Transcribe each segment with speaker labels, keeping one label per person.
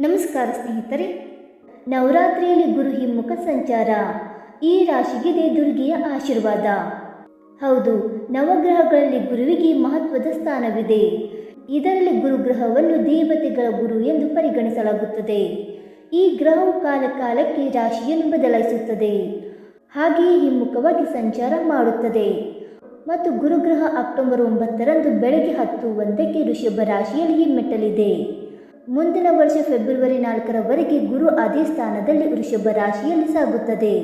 Speaker 1: ನಮಸ್ಕಾರ ಸ್ನೇಹಿತರೆ. ನವರಾತ್ರಿಯಲ್ಲಿ ಗುರು ಹಿಮ್ಮುಖ ಸಂಚಾರ. ಈ ರಾಶಿಗಿದೆ ದುರ್ಗೆಯ ಆಶೀರ್ವಾದ. ಹೌದು, ನವಗ್ರಹಗಳಲ್ಲಿ ಗುರುವಿಗೆ ಮಹತ್ವದ ಸ್ಥಾನವಿದೆ. ಇದರಲ್ಲಿ ಗುರುಗ್ರಹವನ್ನು ದೇವತೆಗಳ ಗುರು ಎಂದು ಪರಿಗಣಿಸಲಾಗುತ್ತದೆ. ಈ ಗ್ರಹವು ಕಾಲಕಾಲಕ್ಕೆ ರಾಶಿಯನ್ನು ಬದಲಾಯಿಸುತ್ತದೆ. ಹಾಗೆಯೇ ಹಿಮ್ಮುಖವಾಗಿ ಸಂಚಾರ ಮಾಡುತ್ತದೆ. ಮತ್ತು ಗುರುಗ್ರಹ ಅಕ್ಟೋಬರ್ ಒಂಬತ್ತರಂದು ಬೆಳಗ್ಗೆ ಹತ್ತು ಒಂದಕ್ಕೆ ಋಷಭ ರಾಶಿಯಲ್ಲಿ ಹಿಮ್ಮೆಟ್ಟಲಿದೆ. ಮುಂದಿನ ವರ್ಷ ಫೆಬ್ರವರಿ ನಾಲ್ಕರವರೆಗೆ ಗುರು ಅದೇ ಸ್ಥಾನದಲ್ಲಿ ವೃಷಭ ರಾಶಿಯಲ್ಲಿ ಸಾಗುತ್ತದೆ.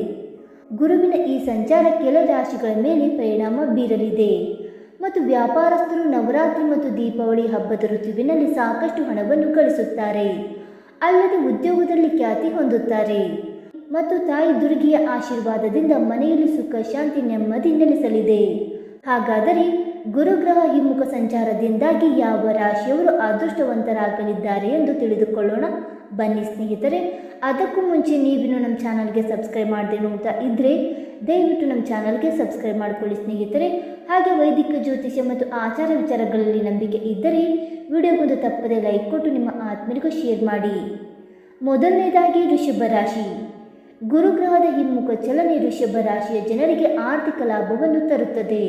Speaker 1: ಗುರುವಿನ ಈ ಸಂಚಾರ ಕೆಲ ರಾಶಿಗಳ ಮೇಲೆ ಪರಿಣಾಮ ಬೀರಲಿದೆ. ಮತ್ತು ವ್ಯಾಪಾರಸ್ಥರು ನವರಾತ್ರಿ ಮತ್ತು ದೀಪಾವಳಿ ಹಬ್ಬದ ಋತುವಿನಲ್ಲಿ ಸಾಕಷ್ಟು ಹಣವನ್ನು ಗಳಿಸುತ್ತಾರೆ. ಅಲ್ಲದೆ ಉದ್ಯೋಗದಲ್ಲಿ ಖ್ಯಾತಿ ಹೊಂದುತ್ತಾರೆ. ಮತ್ತು ತಾಯಿ ದುರ್ಗಿಯ ಆಶೀರ್ವಾದದಿಂದ ಮನೆಯಲ್ಲಿ ಸುಖ, ಶಾಂತಿ, ನೆಮ್ಮದಿ ನೆಲೆಸಲಿದೆ. ಹಾಗಾದರೆ ಗುರುಗ್ರಹ ಹಿಮ್ಮುಖ ಸಂಚಾರದಿಂದಾಗಿ ಯಾವ ರಾಶಿಯವರು ಅದೃಷ್ಟವಂತರಾಗಲಿದ್ದಾರೆ ಎಂದು ತಿಳಿದುಕೊಳ್ಳೋಣ. ಬನ್ನಿ ಸ್ನೇಹಿತರೆ, ಅದಕ್ಕೂ ಮುಂಚೆ ನೀವಿನ್ನು ನಮ್ಮ ಚಾನಲ್ಗೆ ಸಬ್ಸ್ಕ್ರೈಬ್ ಮಾಡದೆ ನೋಡ್ತಾ ಇದ್ದರೆ ದಯವಿಟ್ಟು ನಮ್ಮ ಚಾನಲ್ಗೆ ಸಬ್ಸ್ಕ್ರೈಬ್ ಮಾಡಿಕೊಳ್ಳಿ ಸ್ನೇಹಿತರೆ. ಹಾಗೆ ವೈದಿಕ ಜ್ಯೋತಿಷ್ಯ ಮತ್ತು ಆಚಾರ ವಿಚಾರಗಳಲ್ಲಿ ನಂಬಿಕೆ ಇದ್ದರೆ ವಿಡಿಯೋಗೊಂದು ತಪ್ಪದೆ ಲೈಕ್ ಕೊಟ್ಟು ನಿಮ್ಮ ಆತ್ಮರಿಗೂ ಶೇರ್ ಮಾಡಿ. ಮೊದಲನೇದಾಗಿ ಋಷಭ ರಾಶಿ. ಗುರುಗ್ರಹದ ಹಿಮ್ಮುಖ ಚಲನೆ ಋಷಭ ರಾಶಿಯ ಜನರಿಗೆ ಆರ್ಥಿಕ ಲಾಭವನ್ನು ತರುತ್ತದೆ.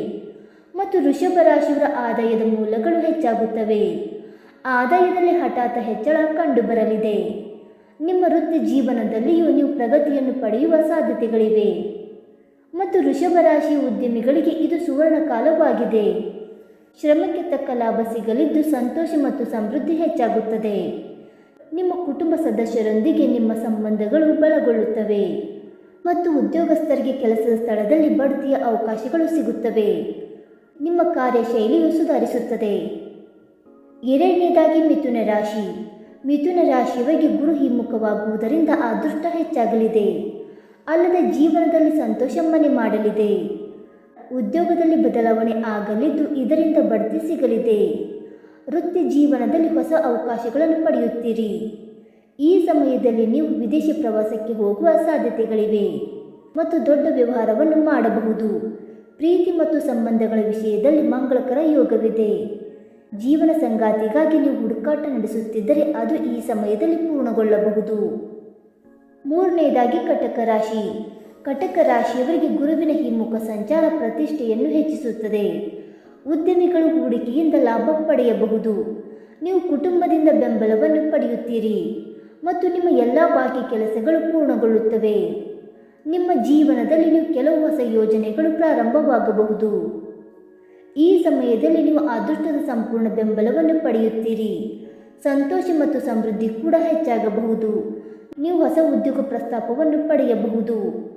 Speaker 1: ಮತ್ತು ಋಷಭ ರಾಶಿಯವರ ಆದಾಯದ ಮೂಲಗಳು ಹೆಚ್ಚಾಗುತ್ತವೆ. ಆದಾಯದಲ್ಲಿ ಹಠಾತ್ ಹೆಚ್ಚಳ ಕಂಡುಬರಲಿದೆ. ನಿಮ್ಮ ವೃತ್ತಿ ಜೀವನದಲ್ಲಿಯೂ ನೀವು ಪ್ರಗತಿಯನ್ನು ಪಡೆಯುವ ಸಾಧ್ಯತೆಗಳಿವೆ. ಮತ್ತು ಋಷಭ ರಾಶಿ ಉದ್ಯಮಿಗಳಿಗೆ ಇದು ಸುವರ್ಣ ಕಾಲವಾಗಿದೆ ಶ್ರಮಕ್ಕೆ ತಕ್ಕ ಲಾಭ ಸಿಗಲಿದ್ದು ಸಂತೋಷ ಮತ್ತು ಸಮೃದ್ಧಿ ಹೆಚ್ಚಾಗುತ್ತದೆ. ನಿಮ್ಮ ಕುಟುಂಬ ಸದಸ್ಯರೊಂದಿಗೆ ನಿಮ್ಮ ಸಂಬಂಧಗಳು ಬಲಗೊಳ್ಳುತ್ತವೆ. ಮತ್ತು ಉದ್ಯೋಗಸ್ಥರಿಗೆ ಕೆಲಸದ ಸ್ಥಳದಲ್ಲಿ ಬಡ್ತಿಯ ಅವಕಾಶಗಳು ಸಿಗುತ್ತವೆ. ನಿಮ್ಮ ಕಾರ್ಯಶೈಲಿಯು ಸುಧಾರಿಸುತ್ತದೆ. ಎರಡನೇದಾಗಿ ಮಿಥುನ ರಾಶಿ. ಮಿಥುನ ರಾಶಿಯವರಿಗೆ ಗುರು ಹಿಮ್ಮುಖವಾಗುವುದರಿಂದ ಅದೃಷ್ಟ ಹೆಚ್ಚಾಗಲಿದೆ. ಅಲ್ಲದೆ ಜೀವನದಲ್ಲಿ ಸಂತೋಷ ಮನೆ ಮಾಡಲಿದೆ. ಉದ್ಯೋಗದಲ್ಲಿ ಬದಲಾವಣೆ ಆಗಲಿದ್ದು ಇದರಿಂದ ಬಡ್ತಿ ಸಿಗಲಿದೆ. ವೃತ್ತಿ ಜೀವನದಲ್ಲಿ ಹೊಸ ಅವಕಾಶಗಳನ್ನು ಪಡೆಯುತ್ತೀರಿ. ಈ ಸಮಯದಲ್ಲಿ ನೀವು ವಿದೇಶಿ ಪ್ರವಾಸಕ್ಕೆ ಹೋಗುವ ಸಾಧ್ಯತೆಗಳಿವೆ. ಮತ್ತು ದೊಡ್ಡ ವ್ಯವಹಾರವನ್ನು ಮಾಡಬಹುದು. ಪ್ರೀತಿ ಮತ್ತು ಸಂಬಂಧಗಳ ವಿಷಯದಲ್ಲಿ ಮಂಗಳಕರ ಯೋಗವಿದೆ. ಜೀವನ ಸಂಗಾತಿಗಾಗಿ ನೀವು ಹುಡುಕಾಟ ನಡೆಸುತ್ತಿದ್ದರೆ ಅದು ಈ ಸಮಯದಲ್ಲಿ ಪೂರ್ಣಗೊಳ್ಳಬಹುದು. ಮೂರನೆಯದಾಗಿ ಕಟಕ ರಾಶಿ. ಕಟಕ ರಾಶಿಯವರಿಗೆ ಗುರುವಿನ ಹಿಮ್ಮುಖ ಸಂಚಾರ ಪ್ರತಿಷ್ಠೆಯನ್ನು ಹೆಚ್ಚಿಸುತ್ತದೆ. ಉದ್ಯಮಿಗಳು ಹೂಡಿಕೆಯಿಂದ ಲಾಭ ಪಡೆಯಬಹುದು. ನೀವು ಕುಟುಂಬದಿಂದ ಬೆಂಬಲವನ್ನು ಪಡೆಯುತ್ತೀರಿ ಮತ್ತು ನಿಮ್ಮ ಎಲ್ಲ ಬಾಕಿ ಕೆಲಸಗಳು ಪೂರ್ಣಗೊಳ್ಳುತ್ತವೆ. ನಿಮ್ಮ ಜೀವನದಲ್ಲಿ ನೀವು ಕೆಲವು ಹೊಸ ಯೋಜನೆಗಳು ಪ್ರಾರಂಭವಾಗಬಹುದು. ಈ ಸಮಯದಲ್ಲಿ ನೀವು ಅದೃಷ್ಟದ ಸಂಪೂರ್ಣ ಬೆಂಬಲವನ್ನು ಪಡೆಯುತ್ತೀರಿ. ಸಂತೋಷ ಮತ್ತು ಸಮೃದ್ಧಿ ಕೂಡ ಹೆಚ್ಚಾಗಬಹುದು. ನೀವು ಹೊಸ ಉದ್ಯೋಗ ಪ್ರಸ್ತಾಪವನ್ನು ಪಡೆಯಬಹುದು.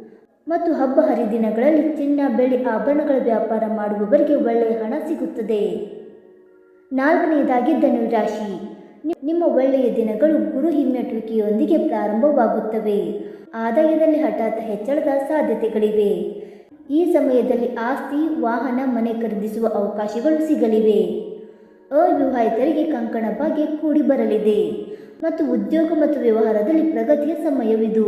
Speaker 1: ಮತ್ತು ಹಬ್ಬ ಹರಿದಿನಗಳಲ್ಲಿ ಚಿನ್ನ, ಬೆಳ್ಳಿ ಆಭರಣಗಳ ವ್ಯಾಪಾರ ಮಾಡುವವರಿಗೆ ಒಳ್ಳೆಯ ಹಣ ಸಿಗುತ್ತದೆ. ನಾಲ್ಕನೆಯದಾಗಿ ಧನುರಾಶಿ. ನಿಮ್ಮ ಒಳ್ಳೆಯ ದಿನಗಳು ಗುರು ಹಿಮ್ಮೆಟ್ಟುವಿಕೆಯೊಂದಿಗೆ ಪ್ರಾರಂಭವಾಗುತ್ತವೆ. ಆದಾಯದಲ್ಲಿ ಹಠಾತ್ ಹೆಚ್ಚಳದ ಸಾಧ್ಯತೆಗಳಿವೆ. ಈ ಸಮಯದಲ್ಲಿ ಆಸ್ತಿ, ವಾಹನ, ಮನೆ ಖರೀದಿಸುವ ಅವಕಾಶಗಳು ಸಿಗಲಿವೆ. ಅವಿವಾಹಿತರಿಗೆ ಕಂಕಣ ಭಾಗ್ಯ ಕೂಡಿ ಬರಲಿದೆ. ಮತ್ತು ಉದ್ಯೋಗ ಮತ್ತು ವ್ಯವಹಾರದಲ್ಲಿ ಪ್ರಗತಿಯ ಸಮಯವಿದು.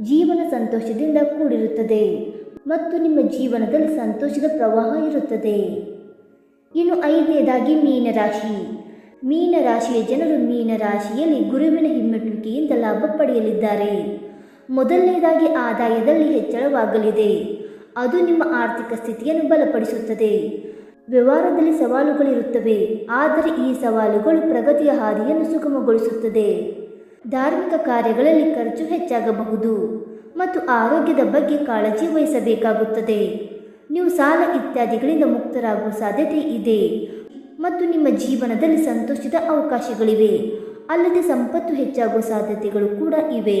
Speaker 1: ಜೀವನ ಸಂತೋಷದಿಂದ ಕೂಡಿರುತ್ತದೆ. ಮತ್ತು ನಿಮ್ಮ ಜೀವನದಲ್ಲಿ ಸಂತೋಷದ ಪ್ರವಾಹ ಇರುತ್ತದೆ. ಇನ್ನು ಐದನೇದಾಗಿ ಮೀನರಾಶಿ. ಮೀನರಾಶಿಯ ಜನರು ಮೀನರಾಶಿಯಲ್ಲಿ ಗುರುವಿನ ಹಿಮ್ಮೆಟ್ಟುವಿಕೆಯಿಂದ ಲಾಭ ಪಡೆಯಲಿದ್ದಾರೆ. ಮೊದಲನೇದಾಗಿ ಆದಾಯದಲ್ಲಿ ಹೆಚ್ಚಳವಾಗಲಿದೆ. ಅದು ನಿಮ್ಮ ಆರ್ಥಿಕ ಸ್ಥಿತಿಯನ್ನು ಬಲಪಡಿಸುತ್ತದೆ. ವ್ಯವಹಾರದಲ್ಲಿ ಸವಾಲುಗಳಿರುತ್ತವೆ, ಆದರೆ ಈ ಸವಾಲುಗಳು ಪ್ರಗತಿಯ ಹಾದಿಯನ್ನು ಸುಗಮಗೊಳಿಸುತ್ತದೆ. ಧಾರ್ಮಿಕ ಕಾರ್ಯಗಳಲ್ಲಿ ಖರ್ಚು ಹೆಚ್ಚಾಗಬಹುದು ಮತ್ತು ಆರೋಗ್ಯದ ಬಗ್ಗೆ ಕಾಳಜಿ ವಹಿಸಬೇಕಾಗುತ್ತದೆ. ನೀವು ಸಾಲ ಇತ್ಯಾದಿಗಳಿಂದ ಮುಕ್ತರಾಗುವ ಸಾಧ್ಯತೆ ಇದೆ ಮತ್ತು ನಿಮ್ಮ ಜೀವನದಲ್ಲಿ ಸಂತೋಷದ ಅವಕಾಶಗಳಿವೆ, ಅಲ್ಲದೆ ಸಂಪತ್ತು ಹೆಚ್ಚಾಗುವ ಸಾಧ್ಯತೆಗಳು ಕೂಡ ಇವೆ.